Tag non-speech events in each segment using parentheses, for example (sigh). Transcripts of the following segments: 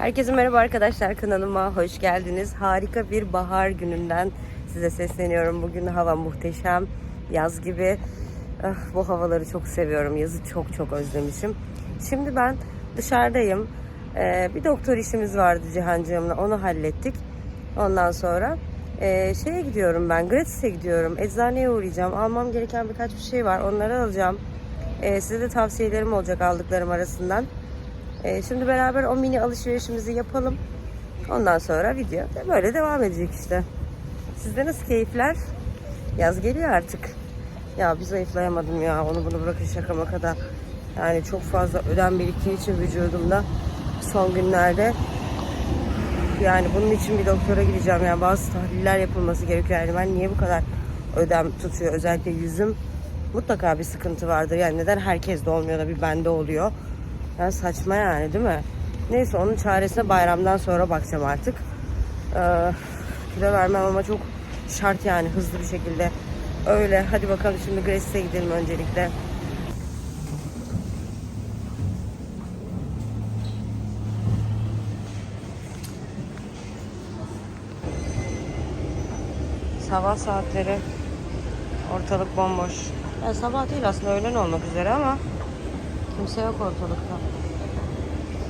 Herkese merhaba arkadaşlar kanalıma hoş geldiniz. Harika bir bahar gününden size sesleniyorum. Bugün hava muhteşem, yaz gibi. Ah, bu havaları çok seviyorum. Yazı çok çok özlemişim. Şimdi ben dışarıdayım. Ee, bir doktor işimiz vardı Cihancığımla. Onu hallettik. Ondan sonra e, şeye gidiyorum ben. Gratis'e gidiyorum. Eczaneye uğrayacağım. Almam gereken birkaç bir şey var. Onları alacağım. Ee, size de tavsiyelerim olacak aldıklarım arasından. Ee, şimdi beraber o mini alışverişimizi yapalım. Ondan sonra video böyle devam edecek işte. Sizde nasıl keyifler? Yaz geliyor artık. Ya bir zayıflayamadım ya. Onu bunu bırakın şaka maka da. Yani çok fazla ödem biriktiği için vücudumda son günlerde yani bunun için bir doktora gideceğim. Yani bazı tahliller yapılması gerekiyor. Yani ben niye bu kadar ödem tutuyor? Özellikle yüzüm mutlaka bir sıkıntı vardır. Yani neden herkes de olmuyor da bir bende oluyor? Yani saçma yani değil mi? Neyse onun çaresine bayramdan sonra bakacağım artık. Ee, kilo vermem ama çok şart yani hızlı bir şekilde. Öyle. Hadi bakalım şimdi Grace'e gidelim öncelikle. Sabah saatleri ortalık bomboş. Yani sabah değil aslında öğlen olmak üzere ama kimse yok ortalıkta.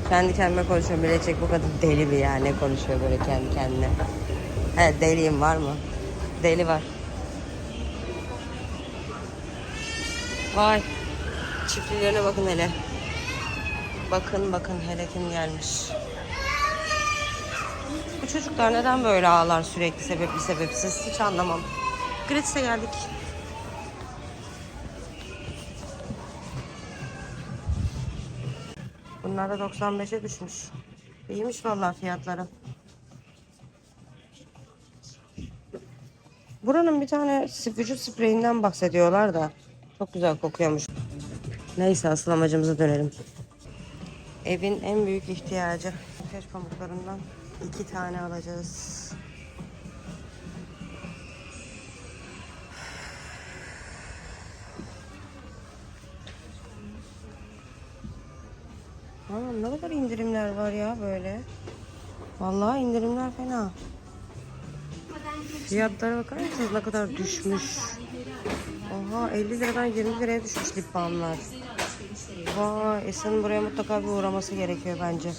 Kendi kendime konuşuyorum. Bilecek bu kadın deli mi ya? Ne konuşuyor böyle kendi kendine? He deliyim var mı? Deli var. Vay. Çiftlilerine bakın hele. Bakın bakın hele kim gelmiş. Bu çocuklar neden böyle ağlar sürekli sebepli sebepsiz hiç anlamam. Gratis'e geldik. Bunlar da 95'e düşmüş. İyiymiş vallahi fiyatları. Buranın bir tane vücut spreyinden bahsediyorlar da çok güzel kokuyormuş. Neyse asıl amacımıza dönelim. Evin en büyük ihtiyacı makyaj pamuklarından iki tane alacağız. Aa, ne kadar indirimler var ya böyle. Vallahi indirimler fena. Fiyatlara bakar mısınız ne kadar düşmüş. Oha 50 liradan 20 liraya düşmüş lip balmlar. Vay Esen'in buraya mutlaka bir uğraması gerekiyor bence.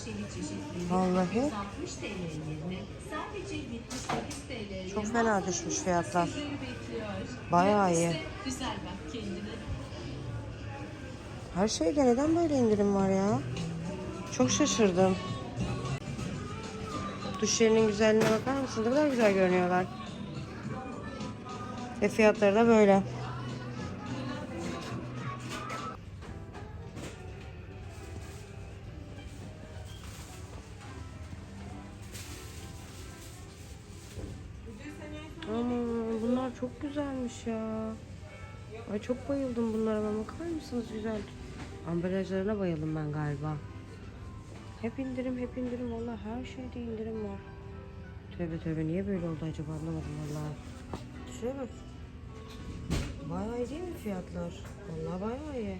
Vallahi. Çok fena düşmüş fiyatlar. Bayağı iyi. Her şeyde neden böyle indirim var ya? Çok şaşırdım. Duş jelinin güzelliğine bakar mısın? Ne kadar güzel görünüyorlar. Ve fiyatları da böyle. Aman bunlar çok güzelmiş ya. Ay çok bayıldım bunlara bakar mısınız güzel. Ambalajlarına bayıldım ben galiba. Hep indirim hep indirim valla her şeyde indirim var. Tövbe tövbe niye böyle oldu acaba anlamadım valla. Şuraya bak. Bayağı iyi değil mi fiyatlar? Valla bayağı iyi.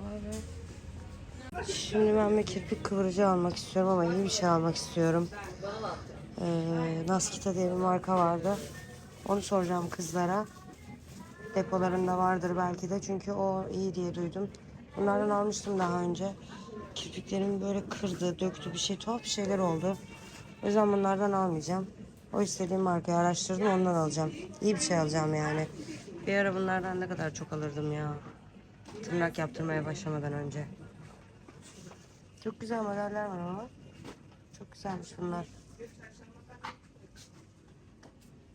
Vay be. Şimdi ben bir kirpik kıvırıcı almak istiyorum ama iyi bir şey almak istiyorum. Ee, Naskita diye bir marka vardı. Onu soracağım kızlara. Depolarında vardır belki de çünkü o iyi diye duydum. Bunlardan almıştım daha önce. Kirpiklerim böyle kırdı, döktü bir şey tuhaf bir şeyler oldu. O yüzden bunlardan almayacağım. O istediğim markayı araştırdım ondan alacağım. İyi bir şey alacağım yani. Bir ara bunlardan ne kadar çok alırdım ya. Tırnak yaptırmaya başlamadan önce. Çok güzel modeller var ama. Çok güzelmiş bunlar.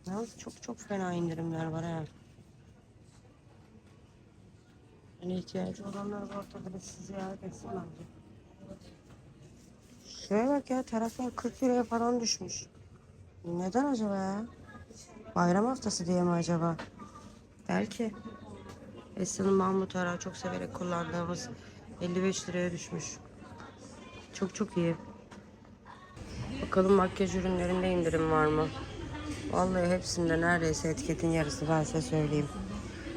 Yalnız çok çok fena indirimler var ha. Yani ihtiyacı olanlar ortada sizi ziyaret etsin bence. Şuraya bak ya taraflar 40 liraya falan düşmüş. Neden acaba ya? Bayram haftası diye mi acaba? Belki. Esin'in Mahmut Ara çok severek kullandığımız 55 liraya düşmüş. Çok çok iyi. Bakalım makyaj ürünlerinde indirim var mı? Vallahi hepsinde neredeyse etiketin yarısı ben size söyleyeyim.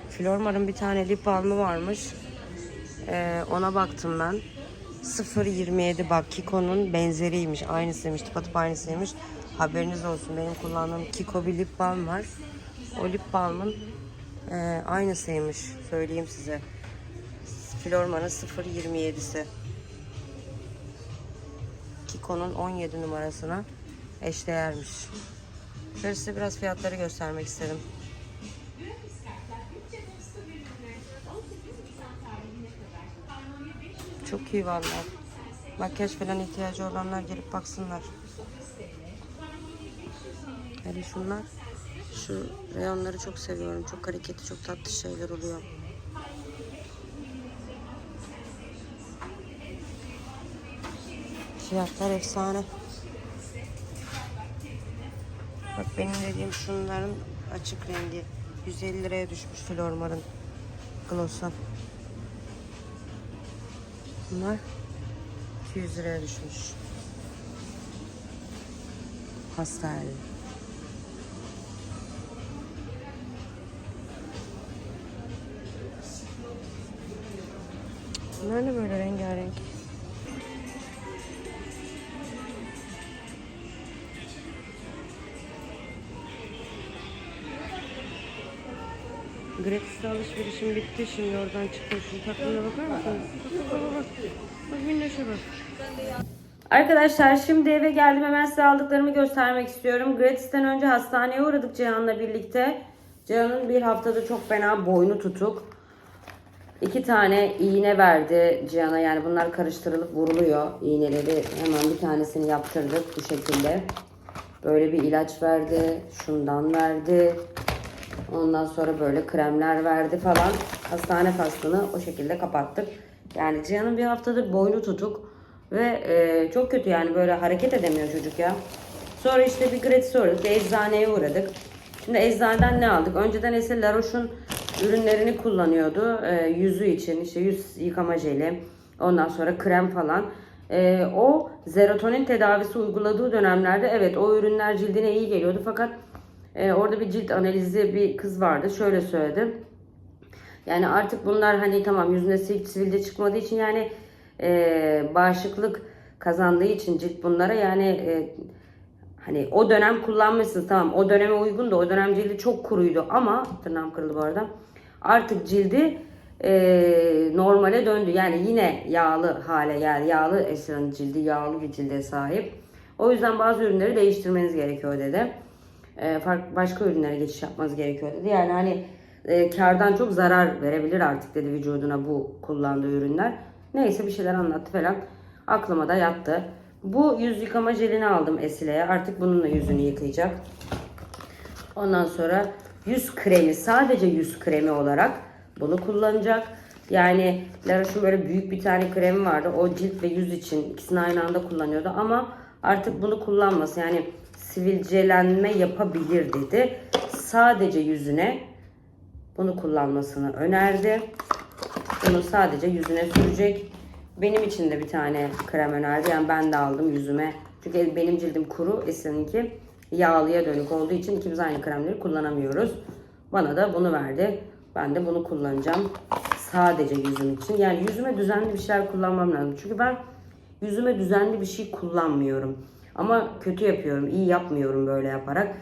Flormar'ın bir tane lip balmı varmış. Ee, ona baktım ben. 0.27 bak Kiko'nun benzeriymiş. Aynısıymış. Tıpatıp aynısıymış. Haberiniz olsun. Benim kullandığım Kiko bir lip balm var. O lip balmın e, aynısıymış. Söyleyeyim size. Florma'nın 0.27'si. Kiko'nun 17 numarasına eşdeğermiş. Şöyle size biraz fiyatları göstermek istedim. Çok iyi vallahi. Makyaj falan ihtiyacı olanlar gelip baksınlar. Hele şunlar. Şu reyonları çok seviyorum. Çok hareketli, çok tatlı şeyler oluyor. Fiyatlar efsane. Bak benim dediğim şunların açık rengi. 150 liraya düşmüş Flormar'ın gloss'a. Bunlar 200 liraya düşmüş. Pastel. Bunlar ne böyle rengarenk? Gratis'te alışverişim bitti. Şimdi oradan çıktım. Şu tatlına bakar mısınız? Bak bak bak. Bak. Arkadaşlar şimdi eve geldim. Hemen size aldıklarımı göstermek istiyorum. Gratis'ten önce hastaneye uğradık Cihan'la birlikte. Cihan'ın bir haftada çok fena boynu tutuk. İki tane iğne verdi Cihan'a. Yani bunlar karıştırılıp vuruluyor. İğneleri hemen bir tanesini yaptırdık bu şekilde. Böyle bir ilaç verdi. Şundan verdi. Ondan sonra böyle kremler verdi falan. Hastane faslını o şekilde kapattık. Yani Cihan'ın bir haftadır boynu tutuk. Ve e, çok kötü yani böyle hareket edemiyor çocuk ya. Sonra işte bir gratis uğradık. Bir eczaneye uğradık. Şimdi eczaneden ne aldık? Önceden Esil La Roche'un ürünlerini kullanıyordu. E, yüzü için işte yüz yıkama jeli. Ondan sonra krem falan. E, o serotonin tedavisi uyguladığı dönemlerde evet o ürünler cildine iyi geliyordu. Fakat e, orada bir cilt analizi bir kız vardı. Şöyle söyledi. Yani artık bunlar hani tamam yüzüne sivilce çıkmadığı için yani e, bağışıklık kazandığı için cilt bunlara yani e, hani o dönem kullanmışsınız. Tamam o döneme uygun da o dönem cildi çok kuruydu ama tırnağım kırıldı bu arada artık cildi e, normale döndü. Yani yine yağlı hale yani yağlı Esra'nın cildi yağlı bir cilde sahip. O yüzden bazı ürünleri değiştirmeniz gerekiyor dedi e, farklı başka ürünlere geçiş yapmanız gerekiyor dedi yani hani e, kardan çok zarar verebilir artık dedi vücuduna bu kullandığı ürünler neyse bir şeyler anlattı falan aklıma da yattı bu yüz yıkama jelini aldım Esile'ye. Artık bununla yüzünü yıkayacak. Ondan sonra yüz kremi sadece yüz kremi olarak bunu kullanacak. Yani La Roche'un böyle büyük bir tane kremi vardı. O cilt ve yüz için ikisini aynı anda kullanıyordu ama artık bunu kullanması yani sivilcelenme yapabilir dedi. Sadece yüzüne bunu kullanmasını önerdi. Bunu sadece yüzüne sürecek. Benim için de bir tane krem önerdi. Yani ben de aldım yüzüme. Çünkü benim cildim kuru. Esin'inki yağlıya dönük olduğu için ikimiz aynı kremleri kullanamıyoruz. Bana da bunu verdi. Ben de bunu kullanacağım. Sadece yüzüm için. Yani yüzüme düzenli bir şeyler kullanmam lazım. Çünkü ben yüzüme düzenli bir şey kullanmıyorum. Ama kötü yapıyorum. iyi yapmıyorum böyle yaparak.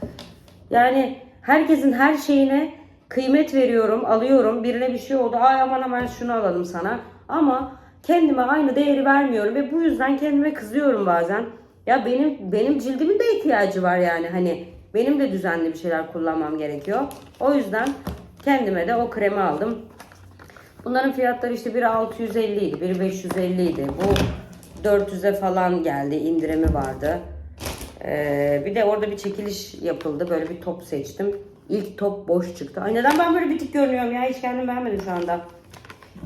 Yani herkesin her şeyine kıymet veriyorum, alıyorum. Birine bir şey oldu. Ay aman aman şunu alalım sana. Ama kendime aynı değeri vermiyorum ve bu yüzden kendime kızıyorum bazen. Ya benim benim cildimin de ihtiyacı var yani hani benim de düzenli bir şeyler kullanmam gerekiyor. O yüzden kendime de o kremi aldım. Bunların fiyatları işte biri 650 idi, biri 550 idi. Bu 400'e falan geldi, indirimi vardı. Ee, bir de orada bir çekiliş yapıldı. Böyle bir top seçtim. İlk top boş çıktı. Ay neden ben böyle bitik görünüyorum ya? Hiç kendim beğenmedim şu anda.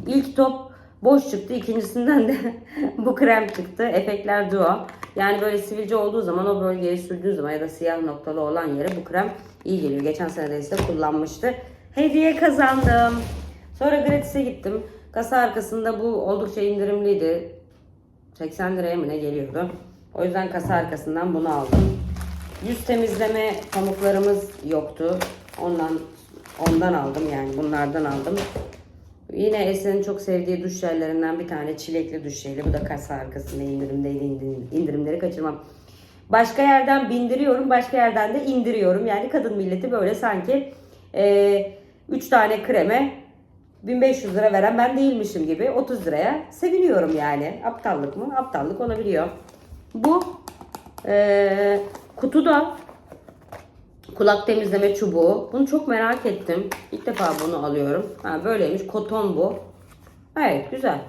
İlk top boş çıktı. İkincisinden de (laughs) bu krem çıktı. Efektler Duo. Yani böyle sivilce olduğu zaman o bölgeye sürdüğü zaman ya da siyah noktalı olan yere bu krem iyi geliyor. Geçen sene de işte kullanmıştı. Hediye kazandım. Sonra gratis'e gittim. Kasa arkasında bu oldukça indirimliydi. 80 liraya mı ne geliyordu. O yüzden kasa arkasından bunu aldım. Yüz temizleme pamuklarımız yoktu. Ondan ondan aldım yani bunlardan aldım. Yine Esen'in çok sevdiği duş jellerinden bir tane çilekli duş jeli. Bu da kasa arkasında indirimdeydi. indirim- indirimleri kaçırmam. Başka yerden bindiriyorum, başka yerden de indiriyorum. Yani kadın milleti böyle sanki 3 tane kreme 1500 lira veren ben değilmişim gibi 30 liraya seviniyorum yani. Aptallık mı? Aptallık olabiliyor. Bu eee kutuda kulak temizleme çubuğu. Bunu çok merak ettim. İlk defa bunu alıyorum. Ha böyleymiş. Koton bu. Evet güzel.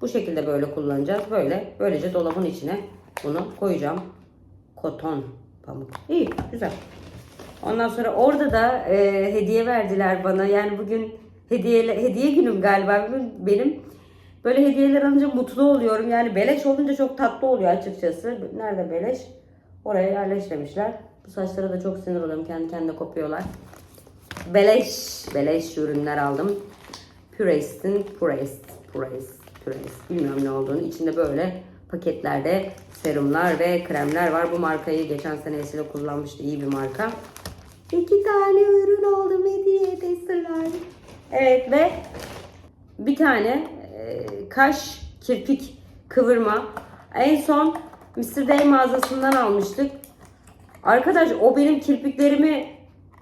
Bu şekilde böyle kullanacağız. Böyle. Böylece dolabın içine bunu koyacağım. Koton pamuk. İyi güzel. Ondan sonra orada da e, hediye verdiler bana. Yani bugün hediye hediye günüm galiba Bugün benim. Böyle hediyeler alınca mutlu oluyorum. Yani beleş olunca çok tatlı oluyor açıkçası. Nerede beleş? Oraya yerleştirmişler. Bu saçlara da çok sinir oluyorum. Kendi kendine kopuyorlar. Beleş, beleş ürünler aldım. Purest'in Purest, Purest, Purest. Bilmiyorum ne olduğunu. İçinde böyle paketlerde serumlar ve kremler var. Bu markayı geçen sene Esile kullanmıştı. İyi bir marka. İki tane ürün aldım hediye testerler. Evet ve bir tane e, kaş kirpik kıvırma. En son Mr. Day mağazasından almıştık. Arkadaş o benim kirpiklerimi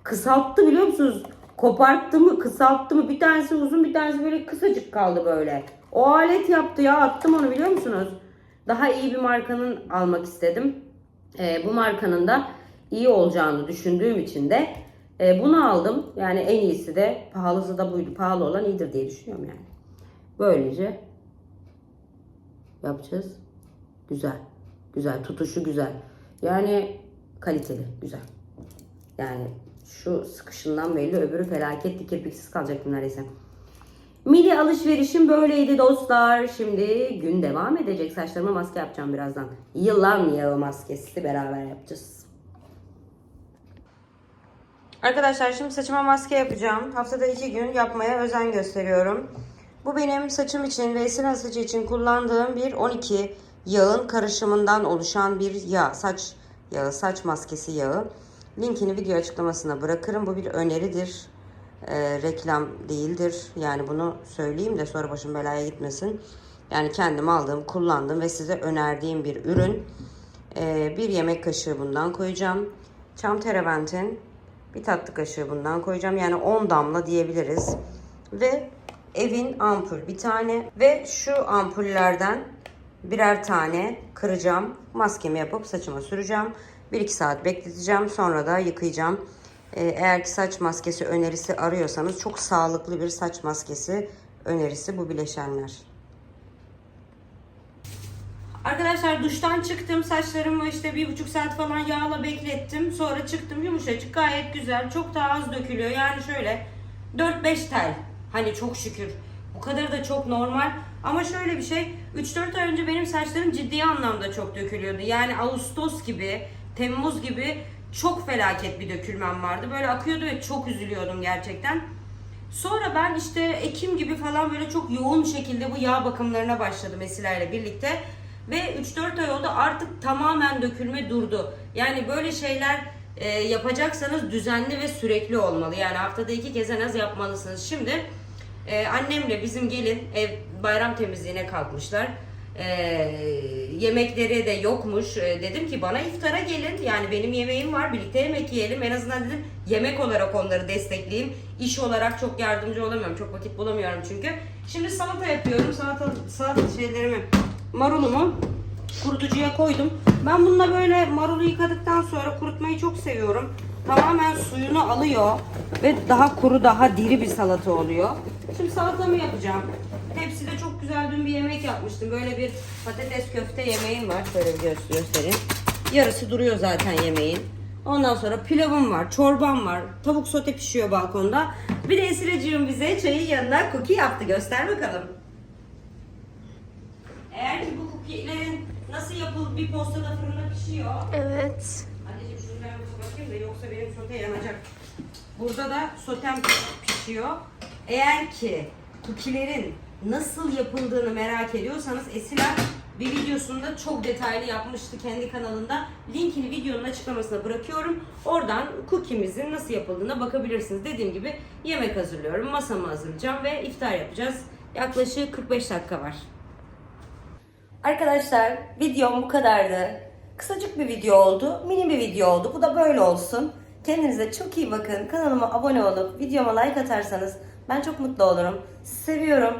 kısalttı biliyor musunuz? Koparttı mı kısalttı mı? Bir tanesi uzun bir tanesi böyle kısacık kaldı böyle. O alet yaptı ya attım onu biliyor musunuz? Daha iyi bir markanın almak istedim. Ee, bu markanın da iyi olacağını düşündüğüm için de e, bunu aldım. Yani en iyisi de pahalısı da buydu. Pahalı olan iyidir diye düşünüyorum yani. Böylece yapacağız. Güzel. Güzel. Tutuşu güzel. Yani kaliteli. Güzel. Yani şu sıkışından belli öbürü felaketti. Kirpiksiz kalacaktım neredeyse. Mini alışverişim böyleydi dostlar. Şimdi gün devam edecek. Saçlarıma maske yapacağım birazdan. Yılan yağı maskesi beraber yapacağız. Arkadaşlar şimdi saçıma maske yapacağım. Haftada iki gün yapmaya özen gösteriyorum. Bu benim saçım için ve Esin'in saçı için kullandığım bir 12 yağın karışımından oluşan bir yağ. Saç yağı, saç maskesi yağı. Linkini video açıklamasına bırakırım. Bu bir öneridir. Ee, reklam değildir. Yani bunu söyleyeyim de sonra başım belaya gitmesin. Yani kendim aldığım, kullandığım ve size önerdiğim bir ürün. Ee, bir yemek kaşığı bundan koyacağım. Çam terebentin bir tatlı kaşığı bundan koyacağım. Yani 10 damla diyebiliriz. Ve evin ampul bir tane ve şu ampullerden birer tane kıracağım. Maskemi yapıp saçıma süreceğim. 1-2 saat bekleteceğim. Sonra da yıkayacağım. Ee, eğer ki saç maskesi önerisi arıyorsanız çok sağlıklı bir saç maskesi önerisi bu bileşenler. Arkadaşlar duştan çıktım. Saçlarımı işte bir buçuk saat falan yağla beklettim. Sonra çıktım yumuşacık gayet güzel. Çok daha az dökülüyor. Yani şöyle 4-5 tel. Hani çok şükür. Bu kadar da çok normal. Ama şöyle bir şey. 3-4 ay önce benim saçlarım ciddi anlamda çok dökülüyordu. Yani Ağustos gibi, Temmuz gibi çok felaket bir dökülmem vardı. Böyle akıyordu ve çok üzülüyordum gerçekten. Sonra ben işte Ekim gibi falan böyle çok yoğun şekilde bu yağ bakımlarına başladım Esila ile birlikte. Ve 3-4 ay oldu artık tamamen dökülme durdu. Yani böyle şeyler e, yapacaksanız düzenli ve sürekli olmalı. Yani haftada iki kez en az yapmalısınız. Şimdi e, annemle bizim gelin ev bayram temizliğine kalkmışlar. E, yemekleri de yokmuş. E, dedim ki bana iftara gelin. Yani benim yemeğim var. Birlikte yemek yiyelim. En azından dedim yemek olarak onları destekleyeyim. İş olarak çok yardımcı olamıyorum. Çok vakit bulamıyorum çünkü. Şimdi salata yapıyorum. Salata, salata şeylerimi, marulumu kurutucuya koydum. Ben bununla böyle marulu yıkadıktan sonra kurutmayı çok seviyorum. Tamamen suyunu alıyor ve daha kuru, daha diri bir salata oluyor. Şimdi salatamı yapacağım. Tepside çok güzel dün bir yemek yapmıştım. Böyle bir patates köfte yemeğim var. Şöyle bir gö- göstereyim. Yarısı duruyor zaten yemeğin. Ondan sonra pilavım var, çorbam var, tavuk sote pişiyor balkonda. Bir de Esirecığım bize çayın yanına cookie yaptı. Göster bakalım. Eğer ki bu cookie'lerin nasıl yapılıp bir postada fırında pişiyor. Evet. Anneciğim şunu ben bir bakayım da yoksa benim sote yanacak. Burada da sotem piş- pişiyor. Eğer ki cookie'lerin nasıl yapıldığını merak ediyorsanız Esila bir videosunda çok detaylı yapmıştı kendi kanalında. Linkini videonun açıklamasına bırakıyorum. Oradan cookie'mizin nasıl yapıldığına bakabilirsiniz. Dediğim gibi yemek hazırlıyorum. Masamı hazırlayacağım ve iftar yapacağız. Yaklaşık 45 dakika var. Arkadaşlar videom bu kadardı. Kısacık bir video oldu. Mini bir video oldu. Bu da böyle olsun. Kendinize çok iyi bakın. Kanalıma abone olup videoma like atarsanız ben çok mutlu olurum. Sizi seviyorum.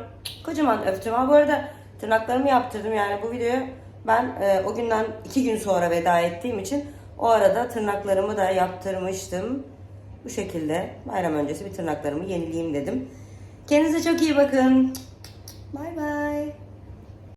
Kocaman öptüm. Ha bu arada tırnaklarımı yaptırdım. Yani bu videoyu ben e, o günden iki gün sonra veda ettiğim için o arada tırnaklarımı da yaptırmıştım. Bu şekilde bayram öncesi bir tırnaklarımı yenileyim dedim. Kendinize çok iyi bakın. Bay bay.